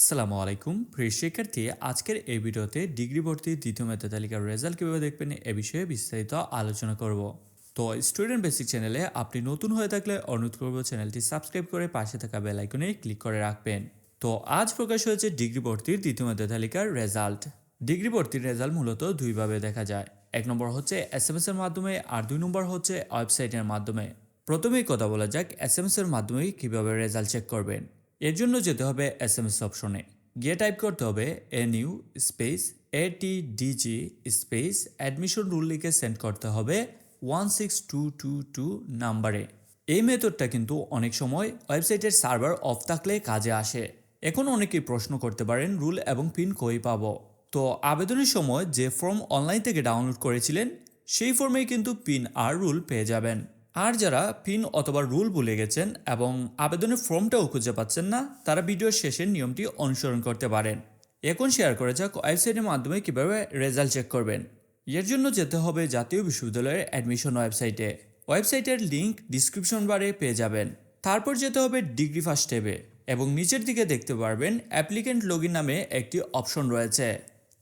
আসসালামু আলাইকুম। প্রিয় শিক্ষার্থী, আজকের এই ভিডিওতে ডিগ্রি ভর্তি দ্বিতীয় মেধা তালিকার রেজাল্ট কীভাবে দেখবেন এ বিষয়ে বিস্তারিত আলোচনা করব। তো স্টুডেন্ট বেসিক চ্যানেলে আপনি নতুন হয়ে থাকলে অনুরোধ করব চ্যানেলটি সাবস্ক্রাইব করে পাশে থাকা বেল আইকনে ক্লিক করে রাখবেন। তো আজ প্রকাশ হয়েছে ডিগ্রি ভর্তির দ্বিতীয় মেধা তালিকার রেজাল্ট। ডিগ্রি ভর্তির রেজাল্ট মূলত দুইভাবে দেখা যায়। এক নম্বর হচ্ছে এস এম এর মাধ্যমে আর দুই নম্বর হচ্ছে ওয়েবসাইটের মাধ্যমে। প্রথমেই কথা বলা যাক এস এম এর মাধ্যমে কীভাবে রেজাল্ট চেক করবেন। এর জন্য যেতে হবে এস এম এস অপশনে গিয়ে টাইপ করতে হবে N U space A T DG space admission roll লিখে সেন্ড করতে হবে one six two two two নাম্বারে এই মেথডটা কিন্তু অনেক সময় ওয়েবসাইটের সার্ভার অফ থাকলে কাজে আসে। এখন অনেকেই প্রশ্ন করতে পারেন রুল এবং পিন কই পাবো। তো আবেদনের সময় যে ফর্ম অনলাইন থেকে ডাউনলোড করেছিলেন, সেই ফর্মেই কিন্তু পিন আর রুল পেয়ে যাবেন। আর যারা পিন অথবা রুল ভুলে গেছেন এবং আবেদনের ফর্মটাও খুঁজে পাচ্ছেন না, তারা ভিডিওর শেষে নিয়মটি অনুসরণ করতে পারেন। এখন শেয়ার করা যাক ওয়েবসাইটের মাধ্যমে কীভাবে রেজাল্ট চেক করবেন। এর জন্য যেতে হবে জাতীয় বিশ্ববিদ্যালয়ের অ্যাডমিশন ওয়েবসাইটে। ওয়েবসাইটের লিঙ্ক ডিসক্রিপশন বারে পেয়ে যাবেন। তারপর যেতে হবে ডিগ্রি ফার্স্ট ট্যাবে এবং নিচের দিকে দেখতে পারবেন অ্যাপ্লিকেন্ট লগইন নামে একটি অপশন রয়েছে।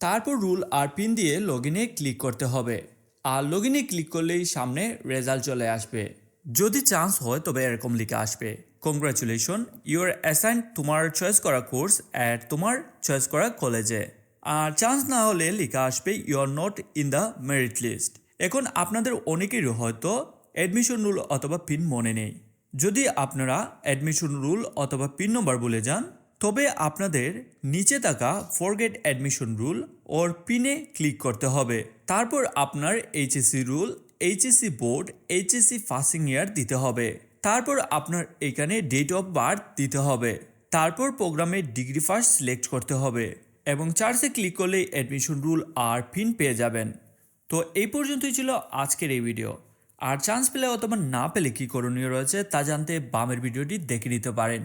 তারপর রুল আর পিন দিয়ে লগইনে ক্লিক করতে হবে। আর লগইনে ক্লিক করলেই সামনে রেজাল্ট চলে আসবে। যদি চান্স হয়, তবে এরকম লিখে আসবে। কংগ্রাচুলেশন ইউর অ্যাসাইন তোমার চয়েস করা কোর্স অ্যাট তোমার চয়েস করা কলেজে আর চান্স না হলে লেখা আসবে you are not in the merit list এখন আপনাদের অনেকেরই হয়তো অ্যাডমিশন রুল অথবা পিন মনে নেই। যদি আপনারা অ্যাডমিশন রুল অথবা পিন নম্বর বলে যান তবে আপনাদের নিচে থাকা ফরগেট অ্যাডমিশন রুল ওর পিনে ক্লিক করতে হবে। তারপর আপনার HSC roll HSC board HSC passing year দিতে হবে। তারপর আপনার এখানে ডেট অফ বার্থ দিতে হবে। তারপর প্রোগ্রামে ডিগ্রি ফার্স্ট সিলেক্ট করতে হবে এবং চার্জে ক্লিক করলেই অ্যাডমিশন রুল আর পিন পেয়ে যাবেন। তো এই পর্যন্তই ছিল আজকের এই ভিডিও আর চান্স পেলে অথবা না পেলে কী করণীয় রয়েছে তা জানতে বামের ভিডিওটি দেখে নিতে পারেন।